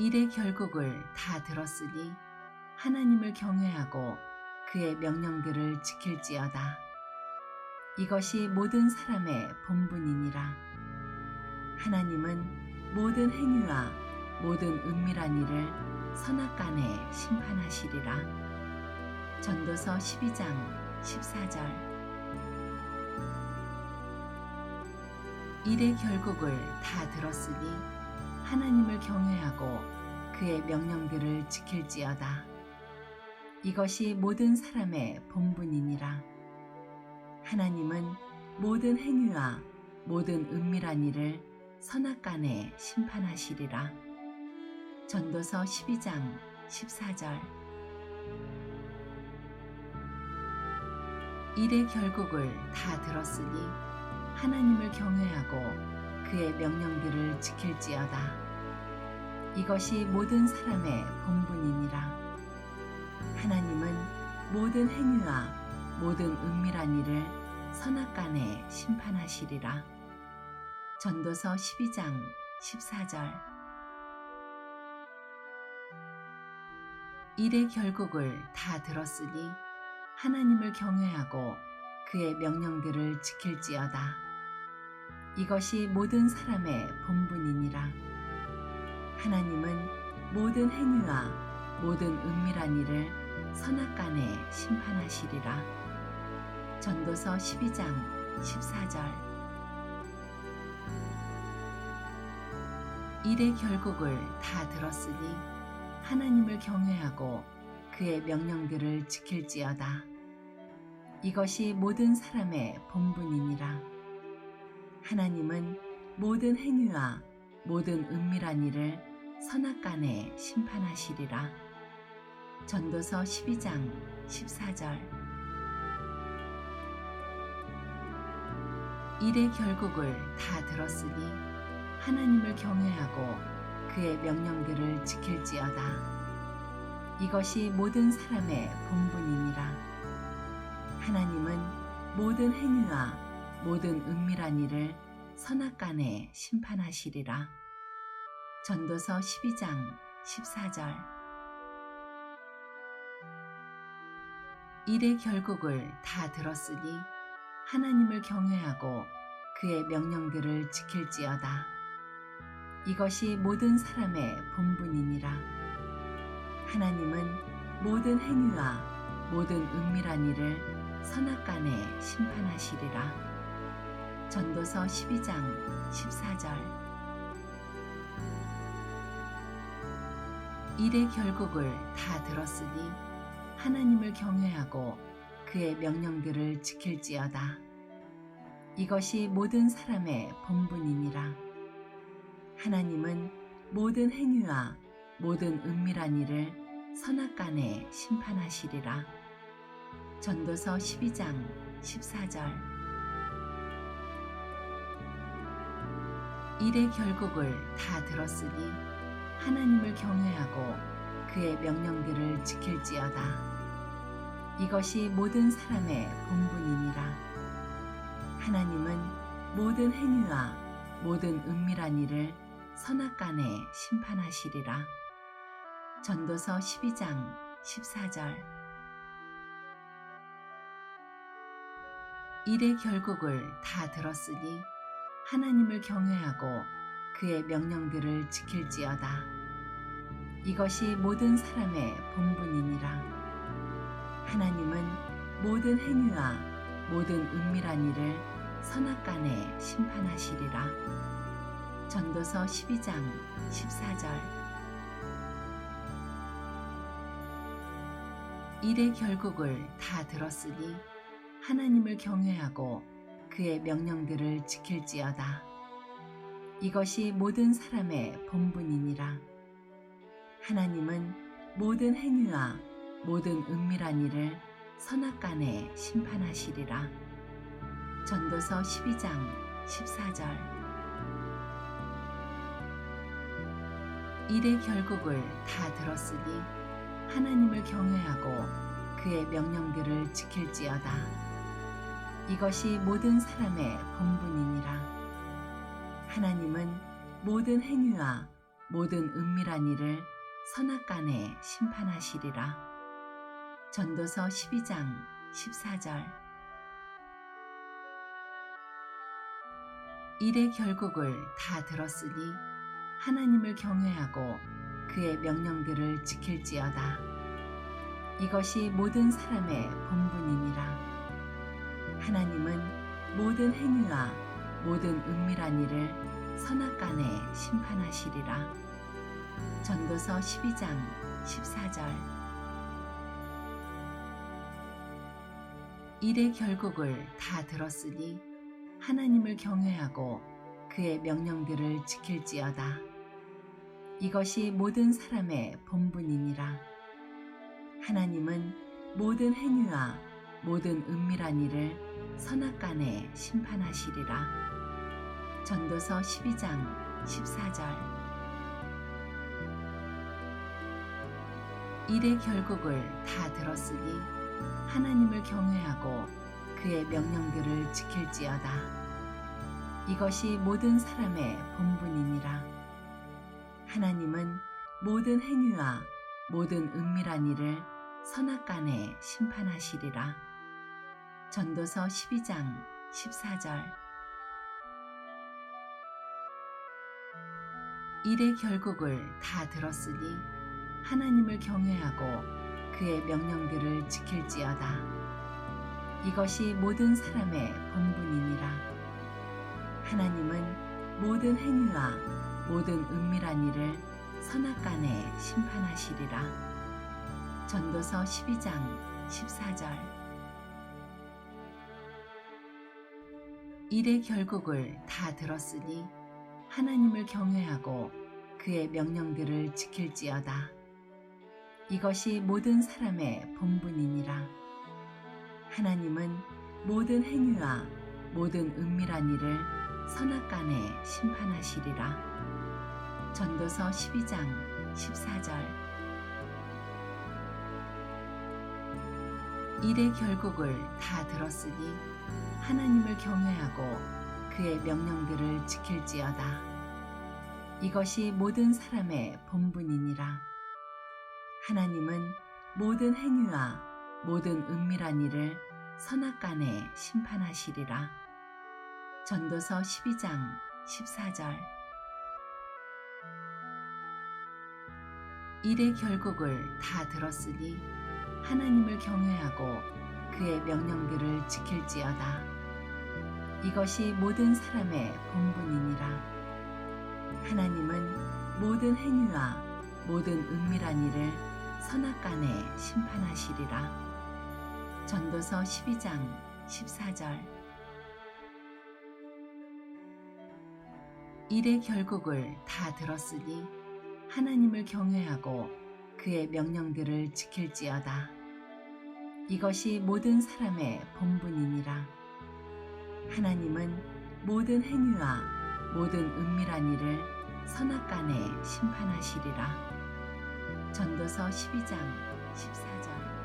일의 결국을 다 들었으니 하나님을 경외하고 그의 명령들을 지킬지어다. 이것이 모든 사람의 본분이니라. 하나님은 모든 행위와 모든 은밀한 일을 선악간에 심판하시리라. 전도서 12장 14절 일의 결국을 다 들었으니 하나님을 경외하고 그의 명령들을 지킬지어다. 이것이 모든 사람의 본분이니라. 하나님은 모든 행위와 모든 은밀한 일을 선악간에 심판하시리라. 전도서 12장 14절 일의 결국을 다 들었으니 하나님을 경외하고 그의 명령들을 지킬지어다. 이것이 모든 사람의 본분이니라. 하나님은 모든 행위와 모든 은밀한 일을 선악간에 심판하시리라. 전도서 12장 14절 일의 결국을 다 들었으니 하나님을 경외하고 그의 명령들을 지킬지어다. 이것이 모든 사람의 본분이니라. 하나님은 모든 행위와 모든 은밀한 일을 선악간에 심판하시리라. 전도서 12장 14절 일의 결국을 다 들었으니 하나님을 경외하고 그의 명령들을 지킬지어다. 이것이 모든 사람의 본분이니라. 하나님은 모든 행위와 모든 은밀한 일을 선악간에 심판하시리라. 전도서 12장 14절 일의 결국을 다 들었으니 하나님을 경외하고 그의 명령들을 지킬지어다. 이것이 모든 사람의 본분이니라. 하나님은 모든 행위와 모든 은밀한 일을 선악간에 심판하시리라. 전도서 12장 14절 일의 결국을 다 들었으니 하나님을 경외하고 그의 명령들을 지킬지어다. 이것이 모든 사람의 본분이니라. 하나님은 모든 행위와 모든 은밀한 일을 선악간에 심판하시리라. 전도서 12장 14절 일의 결국을 다 들었으니 하나님을 경외하고 그의 명령들을 지킬지어다. 이것이 모든 사람의 본분이니라. 하나님은 모든 행위와 모든 은밀한 일을 선악간에 심판하시리라. 전도서 12장 14절 일의 결국을 다 들었으니 하나님을 경외하고 그의 명령들을 지킬지어다. 이것이 모든 사람의 본분이니라. 하나님은 모든 행위와 모든 은밀한 일을 선악간에 심판하시리라. 전도서 12장 14절 일의 결국을 다 들었으니 하나님을 경외하고 그의 명령들을 지킬지어다. 이것이 모든 사람의 본분이니라. 하나님은 모든 행위와 모든 은밀한 일을 선악간에 심판하시리라. 전도서 12장 14절 일의 결국을 다 들었으니 하나님을 경외하고 그의 명령들을 지킬지어다. 이것이 모든 사람의 본분이니라. 하나님은 모든 행위와 모든 은밀한 일을 선악간에 심판하시리라. 전도서 12장 14절 일의 결국을 다 들었으니 하나님을 경외하고 그의 명령들을 지킬지어다. 이것이 모든 사람의 본분이니라. 하나님은 모든 행위와 모든 은밀한 일을 선악간에 심판하시리라. 전도서 12장 14절 일의 결국을 다 들었으니 하나님을 경외하고 그의 명령들을 지킬지어다. 이것이 모든 사람의 본분이니라. 하나님은 모든 행위와 모든 은밀한 일을 선악간에 심판하시리라. 전도서 12장 14절 일의 결국을 다 들었으니 하나님을 경외하고 그의 명령들을 지킬지어다. 이것이 모든 사람의 본분이니라. 하나님은 모든 행위와 모든 은밀한 일을 선악간에 심판하시리라. 전도서 12장 14절 일의 결국을 다 들었으니 하나님을 경외하고 그의 명령들을 지킬지어다. 이것이 모든 사람의 본분이니라. 하나님은 모든 행위와 모든 은밀한 일을 선악간에 심판하시리라. 전도서 12장 14절 일의 결국을 다 들었으니 하나님을 경외하고 그의 명령들을 지킬지어다. 이것이 모든 사람의 본분이니라. 하나님은 모든 행위와 모든 은밀한 일을 선악간에 심판하시리라. 전도서 12장 14절 일의 결국을 다 들었으니 하나님을 경외하고 그의 명령들을 지킬지어다. 이것이 모든 사람의 본분이니라. 하나님은 모든 행위와 모든 은밀한 일을 선악간에 심판하시리라. 전도서 12장 14절 일의 결국을 다 들었으니 하나님을 경외하고 그의 명령들을 지킬지어다. 이것이 모든 사람의 본분이니라. 하나님은 모든 행위와 모든 은밀한 일을 선악간에 심판하시리라. 전도서 12장 14절 일의 결국을 다 들었으니 하나님을 경외하고 그의 명령들을 지킬지어다. 이것이 모든 사람의 본분이니라. 하나님은 모든 행위와 모든 은밀한 일을 선악간에 심판하시리라. 전도서 12장 14절 일의 결국을 다 들었으니 하나님을 경외하고 그의 명령들을 지킬지어다. 이것이 모든 사람의 본분이니라. 하나님은 모든 행위와 모든 은밀한 일을 선악간에 심판하시리라. 전도서 12장 14절